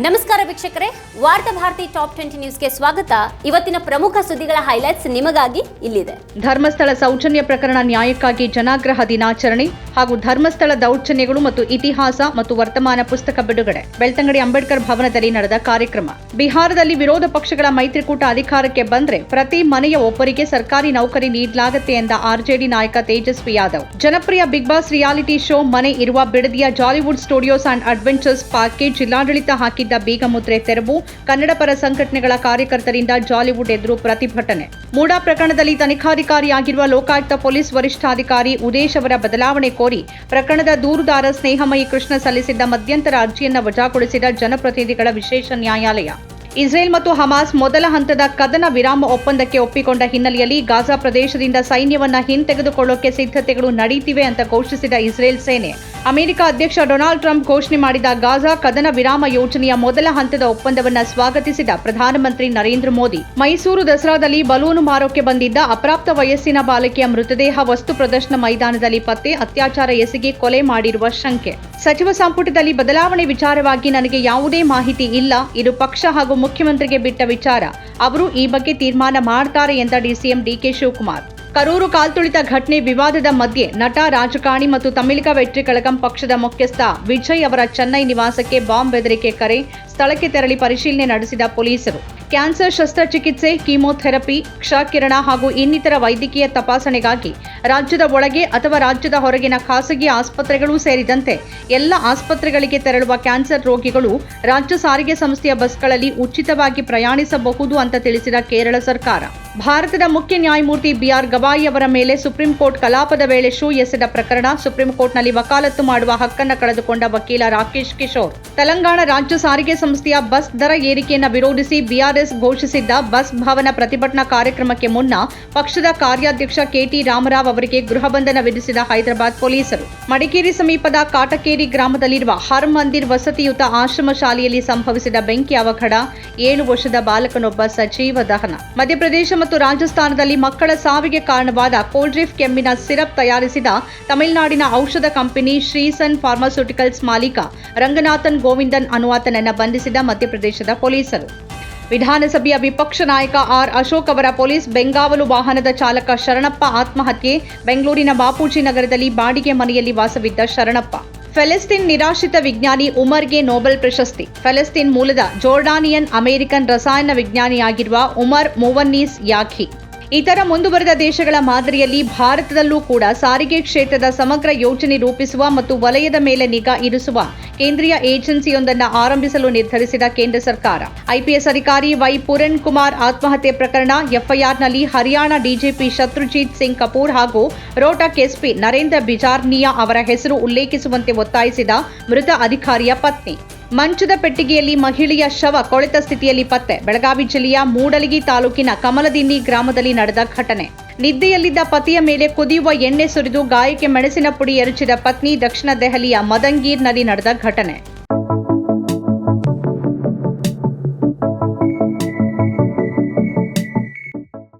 ನಮಸ್ಕಾರ ವೀಕ್ಷಕರೇ, ವಾರ್ತಾ ಭಾರತಿ ಟಾಪ್ ಟ್ವೆಂಟಿ ನ್ಯೂಸ್ಗೆ ಸ್ವಾಗತ. ಇವತ್ತಿನ ಪ್ರಮುಖ ಸುದ್ದಿಗಳ ಹೈಲೈಟ್ಸ್ ನಿಮಗಾಗಿ ಇಲ್ಲಿದೆ. ಧರ್ಮಸ್ಥಳ ಸೌಜನ್ಯ ಪ್ರಕರಣ ನ್ಯಾಯಕ್ಕಾಗಿ ಜನಾಗ್ರಹ ದಿನಾಚರಣೆ ಹಾಗೂ ಧರ್ಮಸ್ಥಳ ದೌರ್ಜನ್ಯಗಳು ಮತ್ತು ಇತಿಹಾಸ ಮತ್ತು ವರ್ತಮಾನ ಪುಸ್ತಕ ಬಿಡುಗಡೆ. ಬೆಳ್ತಂಗಡಿ ಅಂಬೇಡ್ಕರ್ ಭವನದಲ್ಲಿ ನಡೆದ ಕಾರ್ಯಕ್ರಮ. ಬಿಹಾರದಲ್ಲಿ ವಿರೋಧ ಪಕ್ಷಗಳ ಮೈತ್ರಿಕೂಟ ಅಧಿಕಾರಕ್ಕೆ ಬಂದ್ರೆ ಪ್ರತಿ ಮನೆಯ ಒಬ್ಬರಿಗೆ ಸರ್ಕಾರಿ ನೌಕರಿ ನೀಡಲಾಗುತ್ತೆ ಎಂದ ಆರ್ಜೆಡಿ ನಾಯಕ ತೇಜಸ್ವಿ ಯಾದವ್. ಜನಪ್ರಿಯ ಬಿಗ್ ಬಾಸ್ ರಿಯಾಲಿಟಿ ಶೋ ಮನೆ ಇರುವ ಬಿಡದಿಯ ಜಾಲಿವುಡ್ ಸ್ಟುಡಿಯೋಸ್ ಅಂಡ್ ಅಡ್ವೆಂಚರ್ಸ್ ಪಾರ್ಕ್ಗೆ ಜಿಲ್ಲಾಡಳಿತ ಹಾಕಿದ್ದ ಬೀಗಮುದ್ರೆ ತೆರವು ಕನ್ನಡಪರ ಸಂಘಟನೆಗಳ ಕಾರ್ಯಕರ್ತರಿಂದ ಜಾಲಿವುಡ್ ಎದುರು ಪ್ರತಿಭಟನೆ. ಮೂಡಾ ಪ್ರಕರಣದಲ್ಲಿ ತನಿಖಾಧಿಕಾರಿಯಾಗಿರುವ ಲೋಕಾಯುಕ್ತ ಪೊಲೀಸ್ ವರಿಷ್ಠಾಧಿಕಾರಿ ಉದೇಶ್ ಅವರ ಬದಲಾವಣೆ ಕೋರಿ ಪ್ರಕರಣದ ದೂರುದಾರ ಸ್ನೇಹಮಯಿ ಕೃಷ್ಣ ಸಲ್ಲಿಸಿದ್ದ ಮಧ್ಯಂತರ ಅರ್ಜಿಯನ್ನು ವಜಾಗೊಳಿಸಿದ ಜನಪ್ರತಿನಿಧಿಗಳ ವಿಶೇಷ ನ್ಯಾಯಾಲಯ. ಇಸ್ರೇಲ್ ಮತ್ತು ಹಮಾಸ್ ಮೊದಲ ಹಂತದ ಕದನ ವಿರಾಮ ಒಪ್ಪಂದಕ್ಕೆ ಒಪ್ಪಿಕೊಂಡ ಹಿನ್ನೆಲೆಯಲ್ಲಿ ಗಾಜಾ ಪ್ರದೇಶದಿಂದ ಸೈನ್ಯವನ್ನು ಹಿಂತೆಗೆದುಕೊಳ್ಳೋಕೆ ಸಿದ್ಧತೆಗಳು ನಡೆಯುತ್ತಿವೆ ಅಂತ ಘೋಷಿಸಿದ ಇಸ್ರೇಲ್ ಸೇನೆ. ಅಮೆರಿಕ ಅಧ್ಯಕ್ಷ ಡೊನಾಲ್ಡ್ ಟ್ರಂಪ್ ಘೋಷಣೆ ಮಾಡಿದ ಗಾಜಾ ಕದನ ವಿರಾಮ ಯೋಜನೆಯ ಮೊದಲ ಹಂತದ ಒಪ್ಪಂದವನ್ನು ಸ್ವಾಗತಿಸಿದ ಪ್ರಧಾನಮಂತ್ರಿ ನರೇಂದ್ರ ಮೋದಿ. ಮೈಸೂರು ದಸರಾದಲ್ಲಿ ಬಲೂನು ಮಾರೋಕೆ ಬಂದಿದ್ದ ಅಪ್ರಾಪ್ತ ವಯಸ್ಸಿನ ಬಾಲಕಿಯ ಮೃತದೇಹ ವಸ್ತು ಪ್ರದರ್ಶನ ಮೈದಾನದಲ್ಲಿ ಪತ್ತೆ, ಅತ್ಯಾಚಾರ ಎಸಗಿ ಕೊಲೆ ಮಾಡಿರುವ ಶಂಕೆ. ಸಚಿವ ಸಂಪುಟದಲ್ಲಿ ಬದಲಾವಣೆ ವಿಚಾರವಾಗಿ ನನಗೆ ಯಾವುದೇ ಮಾಹಿತಿ ಇಲ್ಲ. ಇದು ಪಕ್ಷ ಹಾಗೂ ಮುಖ್ಯಮಂತ್ರಿಗೆ ಬಿಟ್ಟ ವಿಚಾರ. ಅವರು ಈ ಬಗ್ಗೆ ತೀರ್ಮಾನ ಮಾಡ್ತಾರೆ ಎಂದ ಡಿಸಿಎಂ ಡಿಕೆ ಶಿವಕುಮಾರ್. ಕರೂರು ಕಾಲ್ತುಳಿತ ಘಟನೆ ವಿವಾದದ ಮಧ್ಯೆ ನಟ, ರಾಜಕಾರಣಿ ಮತ್ತು ತಮಿಳಿಕ ವೆಟ್ರಿ ಕಳಗಂ ಪಕ್ಷದ ಮುಖ್ಯಸ್ಥ ವಿಜಯ್ ಅವರ ಚೆನ್ನೈ ನಿವಾಸಕ್ಕೆ ಬಾಂಬ್ ಬೆದರಿಕೆ ಕರೆ, ಸ್ಥಳಕ್ಕೆ ತೆರಳಿ ಪರಿಶೀಲನೆ ನಡೆಸಿದ ಪೊಲೀಸರು. ಕ್ಯಾನ್ಸರ್ ಶಸ್ತ್ರಚಿಕಿತ್ಸೆ, ಕೀಮೋಥೆರಪಿ, ಕ್ಷಕಿರಣ ಹಾಗೂ ಇನ್ನಿತರ ವೈದ್ಯಕೀಯ ತಪಾಸಣೆಗಾಗಿ ರಾಜ್ಯದ ಒಳಗೆ ಅಥವಾ ರಾಜ್ಯದ ಹೊರಗಿನ ಖಾಸಗಿ ಆಸ್ಪತ್ರೆಗಳೂ ಸೇರಿದಂತೆ ಎಲ್ಲ ಆಸ್ಪತ್ರೆಗಳಿಗೆ ತೆರಳುವ ಕ್ಯಾನ್ಸರ್ ರೋಗಿಗಳು ರಾಜ್ಯ ಸಾರಿಗೆ ಸಂಸ್ಥೆಯ ಬಸ್ಗಳಲ್ಲಿ ಉಚಿತವಾಗಿ ಪ್ರಯಾಣಿಸಬಹುದು ಅಂತ ತಿಳಿಸಿದ ಕೇರಳ ಸರ್ಕಾರ. ಭಾರತದ ಮುಖ್ಯ ನ್ಯಾಯಮೂರ್ತಿ ಬಿಆರ್ ಗವಾಯಿ ಅವರ ಮೇಲೆ ಸುಪ್ರೀಂ ಕೋರ್ಟ್ ಕಲಾಪದ ವೇಳೆ ಶೂ ಎಸೆದ ಪ್ರಕರಣ ಸುಪ್ರೀಂ ಕೋರ್ಟ್ನಲ್ಲಿ ವಕಾಲತ್ತು ಮಾಡುವ ಹಕ್ಕನ್ನು ಕಳೆದುಕೊಂಡ ವಕೀಲ ರಾಕೇಶ್ ಕಿಶೋರ್. ತೆಲಂಗಾಣ ರಾಜ್ಯ ಸಾರಿಗೆ ಸಂಸ್ಥೆಯ ಬಸ್ ದರ ಏರಿಕೆಯನ್ನು ವಿರೋಧಿಸಿ ಬಿಆರ್ಎಸ್ ಘೋಷಿಸಿದ್ದ ಬಸ್ ಭವನ ಪ್ರತಿಭಟನಾ ಕಾರ್ಯಕ್ರಮಕ್ಕೆ ಮುನ್ನ ಪಕ್ಷದ ಕಾರ್ಯಾಧ್ಯಕ್ಷ ಕೆಟಿ ರಾಮರಾವ್ ಅವರಿಗೆ ಗೃಹ ಬಂಧನ ವಿಧಿಸಿದ ಹೈದರಾಬಾದ್ ಪೊಲೀಸರು. ಮಡಿಕೇರಿ ಸಮೀಪದ ಕಾಟಕೇರಿ ಗ್ರಾಮದಲ್ಲಿರುವ ಹರ್ ಮಂದಿರ್ ವಸತಿಯುತ ಆಶ್ರಮ ಶಾಲೆಯಲ್ಲಿ ಸಂಭವಿಸಿದ ಬೆಂಕಿ ಅವಘಡ, ಏಳು ವರ್ಷದ ಬಾಲಕನೊಬ್ಬ ಸಜೀವ ದಹನ. ಮಧ್ಯಪ್ರದೇಶ ಮತ್ತು ರಾಜಸ್ಥಾನದಲ್ಲಿ ಮಕ್ಕಳ ಸಾವಿಗೆ ಕಾರಣವಾದ ಕೋಲ್ಡ್ರಿಫ್ ಕೆಮ್ಮಿನ ಸಿರಪ್ ತಯಾರಿಸಿದ ತಮಿಳುನಾಡಿನ ಔಷಧ ಕಂಪನಿ ಶ್ರೀಸನ್ ಫಾರ್ಮಾಸ್ಯೂಟಿಕಲ್ಸ್ ಮಾಲೀಕ ರಂಗನಾಥನ್ ಗೋವಿಂದನ್ ಅನುವಾತನನ್ನ ಬಂಧಿಸಿದ ಮಧ್ಯಪ್ರದೇಶದ ಪೊಲೀಸರು. ವಿಧಾನಸಭೆಯ ವಿಪಕ್ಷ ನಾಯಕ ಆರ್ ಅಶೋಕ್ ಅವರ ಪೊಲೀಸ್ ಬೆಂಗಾವಲು ವಾಹನದ ಚಾಲಕ ಶರಣಪ್ಪ ಆತ್ಮಹತ್ಯೆ, ಬೆಂಗಳೂರಿನ ಬಾಪೂಜಿ ನಗರದಲ್ಲಿ ಬಾಡಿಗೆ ಮನೆಯಲ್ಲಿ ವಾಸವಿದ್ದ ಶರಣಪ್ಪ. ಫೆಲೆಸ್ತೀನ್ ನಿರಾಶ್ರಿತ ವಿಜ್ಞಾನಿ ಉಮರ್ಗೆ ನೊಬೆಲ್ ಪ್ರಶಸ್ತಿ. ಫೆಲೆಸ್ತೀನ್ ಮೂಲದ ಜೋರ್ಡಾನಿಯನ್ ಅಮೆರಿಕನ್ ರಸಾಯನ ವಿಜ್ಞಾನಿಯಾಗಿರುವ ಉಮರ್ ಮೊವನ್ನೀಸ್ ಯಾಖಿ. ಇತರ ಮುಂದುವರೆದ ದೇಶಗಳ ಮಾದರಿಯಲ್ಲಿ ಭಾರತದಲ್ಲೂ ಕೂಡ ಸಾರಿಗೆ ಕ್ಷೇತ್ರದ ಸಮಗ್ರ ಯೋಜನೆ ರೂಪಿಸುವ ಮತ್ತು ವಲಯದ ಮೇಲೆ ನಿಗಾ ಇರಿಸುವ ಕೇಂದ್ರೀಯ ಏಜೆನ್ಸಿಯೊಂದನ್ನು ಆರಂಭಿಸಲು ನಿರ್ಧರಿಸಿದ ಕೇಂದ್ರ ಸರ್ಕಾರ. ಐಪಿಎಸ್ ಅಧಿಕಾರಿ ವೈ ಪುರನ್ ಕುಮಾರ್ ಆತ್ಮಹತ್ಯೆ ಪ್ರಕರಣ, ಎಫ್ಐಆರ್ನಲ್ಲಿ ಹರಿಯಾಣ ಡಿಜಿಪಿ ಶತ್ರುಜಿತ್ ಸಿಂಗ್ ಕಪೂರ್ ಹಾಗೂ ರೋಟಕ್ ಎಸ್ಪಿ ನರೇಂದ್ರ ಬಿಜಾರ್ನಿಯಾ ಅವರ ಹೆಸರು ಉಲ್ಲೇಖಿಸುವಂತೆ ಒತ್ತಾಯಿಸಿದ ಮೃತ ಅಧಿಕಾರಿಯ ಪತ್ನಿ. ಮಂಚದ ಪೆಟ್ಟಿಗೆಯಲ್ಲಿ ಮಹಿಳೆಯ ಶವ ಕೊಳೆತ ಸ್ಥಿತಿಯಲ್ಲಿ ಪತ್ತೆ. ಬೆಳಗಾವಿ ಜಿಲ್ಲೆಯ ಮೂಡಲಗಿ ತಾಲೂಕಿನ ಕಮಲದಿನ್ನಿ ಗ್ರಾಮದಲ್ಲಿ ನಡೆದ ಘಟನೆ. ನಿದ್ದೆಯಲ್ಲಿದ್ದ ಪತಿಯ ಮೇಲೆ ಕುದಿಯುವ ಎಣ್ಣೆ ಸುರಿದು ಗಾಯಕ್ಕೆ ಮೆಣಸಿನ ಪುಡಿ ಎರಚಿದ ಪತ್ನಿ ದಕ್ಷಿಣ ದೆಹಲಿಯ ಮದಂಗೀರ್ನಲ್ಲಿ ನಡೆದ ಘಟನೆ.